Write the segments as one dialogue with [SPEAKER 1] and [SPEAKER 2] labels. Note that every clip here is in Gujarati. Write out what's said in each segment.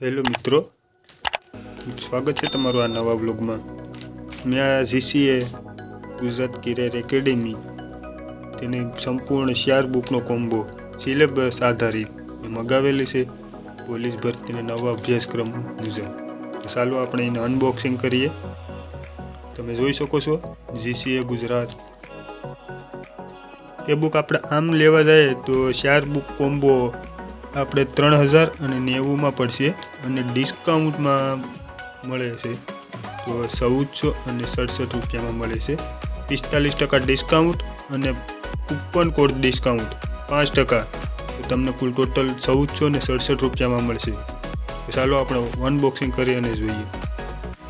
[SPEAKER 1] હેલો મિત્રો. સ્વાગત છે તમારું આ નવા બ્લોગમાં મેં આ જીસીએ ગુજરાત કિરિયર એકેડેમી તેની સંપૂર્ણ શિયાર બુકનો કોમ્બો સિલેબસ આધારિત મગાવેલી છે. પોલીસ ભરતીના નવા અભ્યાસક્રમ મુજબ. તો ચાલો આપણે એને અનબોક્સિંગ કરીએ. તમે જોઈ શકો છો જીસીએ ગુજરાત. એ બુક આપણે આમ લેવા જઈએ તો શિયાર બુક કોમ્બો આપણે ત્રણ હજાર અને નેવુંમાં પડશે અને ડિસ્કાઉન્ટમાં મળે છે. તો ચૌદસો અને સડસઠ રૂપિયામાં મળે છે. પિસ્તાલીસ ટકા ડિસ્કાઉન્ટ અને કૂપન કોડ ડિસ્કાઉન્ટ. પાંચ ટકા. તમને કુલ ટોટલ ચૌદસો ને સડસઠ રૂપિયામાં મળશે. તો ચાલો આપણે અનબોક્સિંગ કરી અને જોઈએ.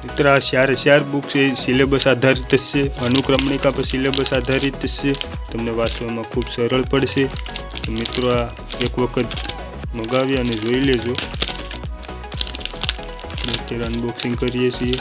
[SPEAKER 1] મિત્ર, આ ચાર ચાર બુક છે. સિલેબસ આધારિત છે. અનુક્રમણિકા પર સિલેબસ આધારિત છે. તમને વાંચવામાં ખૂબ સરળ પડશે. મિત્રો, આ એક વખત મગાવી અને જોઈ લેજો. અત્યારે અનબોક્સિંગ કરીએ છીએ.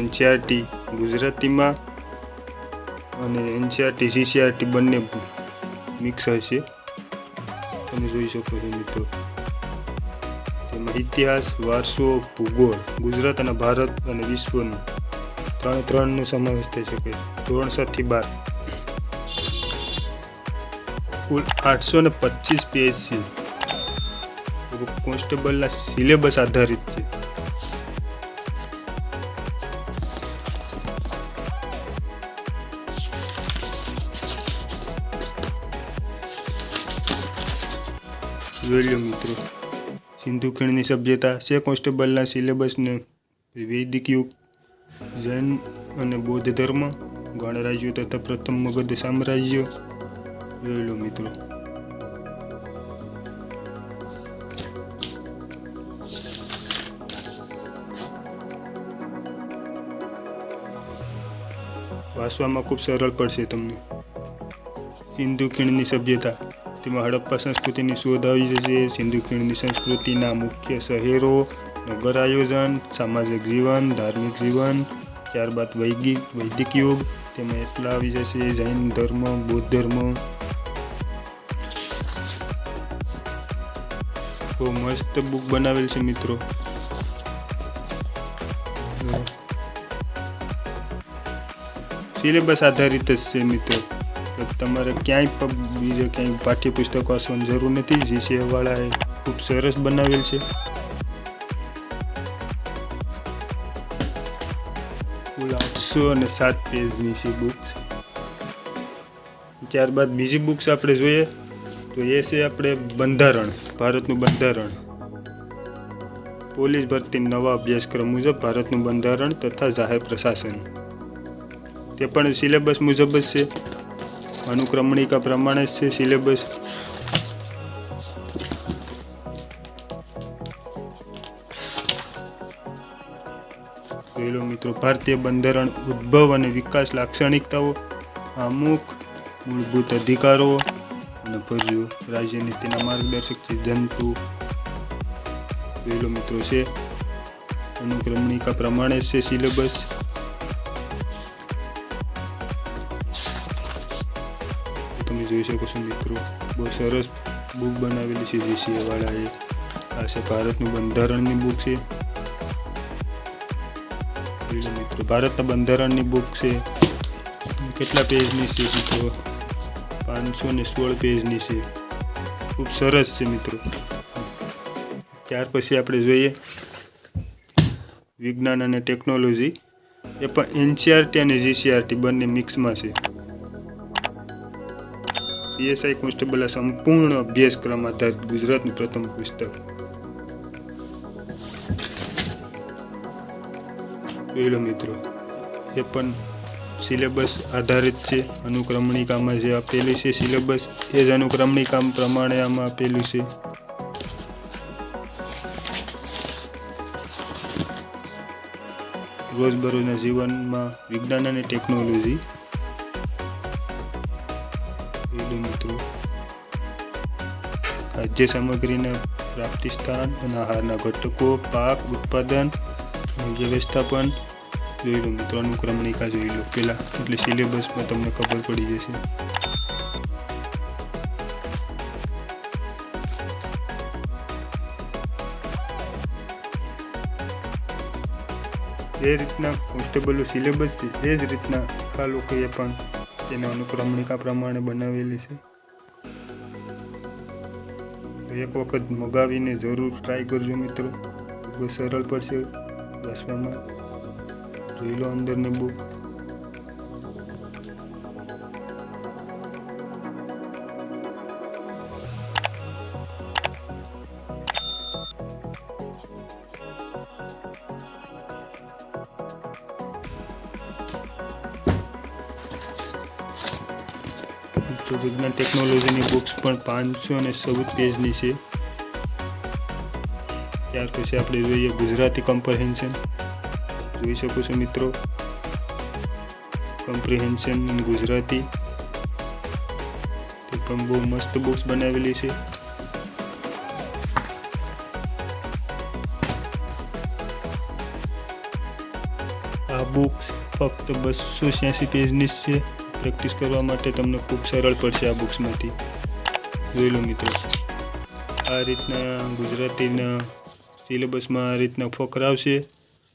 [SPEAKER 1] એનસીઆરટી ગુજરાતીમાં અને એનસીઆરટી, સીસીઆરટી બંને મિક્સ હશે તમે જોઈ શકો છો મિત્રો. તેમાં ઇતિહાસ, વારસો, ભૂગોળ, ગુજરાત અને ભારત અને વિશ્વનું ત્રણે ત્રણનો સમાવેશ થઈ શકે છે. ધોરણ સાતથી બાર. કુલ આઠસો ને પચીસ પેજ છે કોન્સ્ટેબલના સિલેબસ આધારિત છે. જોઈ મિત્રો. સિંધુ ખીણની સભ્યતા છે કોન્સ્ટેબલના સિલેબસને વૈદિક યુગ, જૈન અને બૌદ્ધ ધર્મ, ગણરાજ્યો તથા પ્રથમ મગધ સામ્રાજ્ય. જોઈ મિત્રો. વાંચવામાં ખૂબ સરળ પડશે તમને. સિંધુ ખીણની સભ્યતા તેમાં હડપ્પા સંસ્કૃતિની શોધ આવી જશે. સિંધુ ખીણની સંસ્કૃતિના મુખ્ય શહેરો, નગર આયોજન, સામાજિક જીવન, ધાર્મિક જીવન, ત્યારબાદ વૈદિક વૈદિક યુગ, તેમાં એટલા આવી જશે, જૈન ધર્મ, બૌદ્ધ ધર્મ. બહુ મસ્ત બુક બનાવેલ છે મિત્રો. સિલેબસ આધારિત જ છે મિત્રો. તમારે ક્યાંય પણ બીજે ક્યાંય પાઠ્યપુસ્તક વાંચવાની જરૂર નથી જીસીએવાળાએ ખૂબ સરસ બનાવેલ છે. કુલ આઠસો અને સાત પેજની છે બુક્સ. ત્યારબાદ બીજી બુક્સ આપણે જોઈએ, તો એ છે આપણે બંધારણ, ભારતનું બંધારણ. પોલીસ ભરતી નવા અભ્યાસક્રમ મુજબ ભારતનું બંધારણ તથા જાહેર પ્રશાસન. તે પણ સિલેબસ મુજબ જ છે. અનુક્રમણિકા પ્રમાણે જ છે, સિલેબસ. પહેલો મિત્રો, ભારતીય બંધારણ, ઉદ્ભવ અને વિકાસ લાક્ષણિકતાઓ અમુક મૂળભૂત અધિકારો, અને રાજ્યની રાજ્યનીતિના માર્ગદર્શક સિદ્ધાંતો પહેલો મિત્રો, છે. અનુક્રમણિકા પ્રમાણે છે, સિલેબસ. તમે જોઈ શકો છો મિત્રો, બહુ સરસ બુક બનાવેલી છે જીસીએ વાળાએ આ છે ભારતનું બંધારણની બુક છે. મિત્રો, ભારતના બંધારણની બુક છે. કેટલા પેજની છે મિત્રો? પાંચસો ને સોળ પેજની છે. ખૂબ સરસ છે મિત્રો. ત્યાર પછી આપણે જોઈએ વિજ્ઞાન અને ટેકનોલોજી એ પણ એનસીઆરટી અને જીસીઆરટી બંને મિક્સમાં છે. પીએસઆઈ કોન્સ્ટેબલ આ સંપૂર્ણ અભ્યાસક્રમ આધારિત ગુજરાતનું પ્રથમ પુસ્તક. જોઈ મિત્રો, એ પણ સિલેબસ આધારિત છે. અનુક્રમણિકામાં જે આપેલી છે સિલેબસ, એ જ અનુક્રમણિકા પ્રમાણે આમાં આપેલું છે. રોજબરોજના જીવનમાં વિજ્ઞાન અને ટેકનોલોજી ખાદ્ય સામગ્રીના પ્રાપ્તિ સ્થાન અને આહારના ઘટકો, પાક, ઉત્પાદન વ્યવસ્થાપન જોઈ લો મિત્રો, અનુક્રમણિકા જોઈ લો. પહેલાં એટલે સિલેબસમાં તમને ખબર પડી જશે. જે રીતના કોન્સ્ટેબલનો સિલેબસ છે, એ જ રીતના આ લોકોએ પણ તેના અનુક્રમણિકા પ્રમાણે બનાવેલી છે. તો એક વખત મગાવીને જરૂર ટ્રાય કરજો મિત્રો. બહુ સરળ પડશે. વાંચવામાં. જોઈ લો અંદરની બુક તો વિજ્ઞાન ટેકનોલોજીની બુક્સ પણ પાંચસો અને ચૌદ પેજની છે. ત્યાર પછી આપણે જોઈએ ગુજરાતી કમ્પ્રહેન્શન જોઈ શકો છો મિત્રો? Comprehension in Gujarati. તે પણ બહુ મસ્ત બુક્સ બનાવેલી છે. આ બુક્સ ફક્ત બસો છ્યાસી પેજની છે. પ્રેક્ટિસ કરવા માટે તમને ખૂબ સરળ પડશે આ બુક્સમાંથી. જોઈ લો મિત્રો. આ રીતના ગુજરાતીના સિલેબસમાં આ રીતના ફોકરા આવશે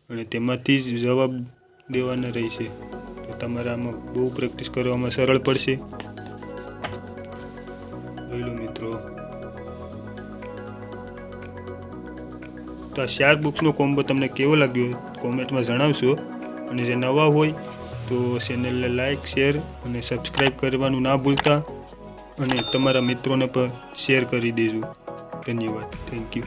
[SPEAKER 1] અને તેમાંથી જ જવાબ દેવાના રહેશે. તો તમારે આમાં બહુ પ્રેક્ટિસ કરવામાં સરળ પડશે. જોઈ લો મિત્રો. તો આ ચાર બુક્સનો કોમ્બો તમને કેવો લાગ્યો? કોમેન્ટમાં જણાવશો. અને જે નવા હોય તો ચેનલને લાઇક શેર અને સબસ્ક્રાઈબ કરવાનું ના ભૂલતા અને તમારા મિત્રોને પણ શેર કરી દેજો. ધન્યવાદ. Thank you